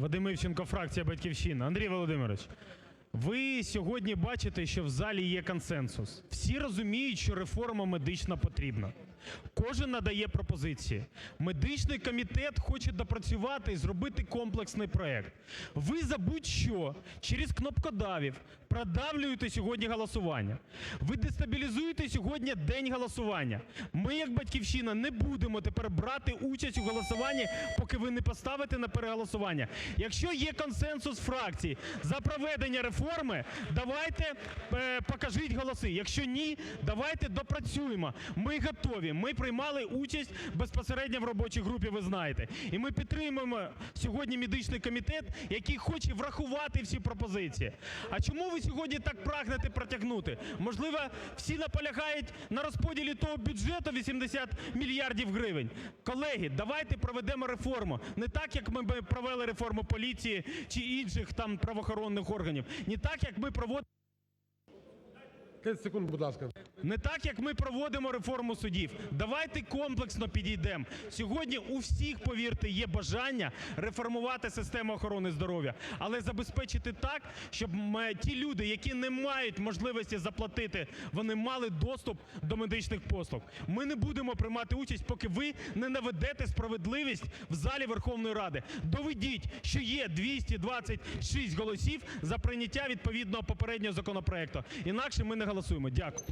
Вадим Івченко, фракція "Батьківщина". Андрій Володимирович, ви сьогодні бачите, що в залі є консенсус. Всі розуміють, що реформа медична потрібна. Кожен надає пропозиції. Медичний комітет хоче допрацювати і зробити комплексний проект. Ви за будь-що через кнопкодавів продавлюєте сьогодні голосування. Ви дестабілізуєте сьогодні день голосування. Ми як "Батьківщина" не будемо тепер брати участь у голосуванні, поки ви не поставите на переголосування. Якщо є консенсус фракцій за проведення реформи, давайте покажіть голоси. Якщо ні, давайте допрацюємо. Ми готові. Ми приймали участь безпосередньо в робочій групі, ви знаєте. І ми підтримуємо сьогодні медичний комітет, який хоче врахувати всі пропозиції. А чому ви сьогодні так прагнете протягнути? Можливо, всі наполягають на розподілі того бюджету 80 мільярдів гривень? Колеги, давайте проведемо реформу. Не так, як ми провели реформу поліції чи інших там правоохоронних органів. Не так, як ми проводимо… 30 секунд, будь ласка. Не так, як ми проводимо реформу судів. Давайте комплексно підійдемо. Сьогодні у всіх, повірте, є бажання реформувати систему охорони здоров'я, але забезпечити так, щоб ті люди, які не мають можливості заплатити, вони мали доступ до медичних послуг. Ми не будемо приймати участь, поки ви не наведете справедливість в залі Верховної Ради. Доведіть, що є 226 голосів за прийняття відповідного попереднього законопроекту. Інакше ми не голосуємо. Дякую.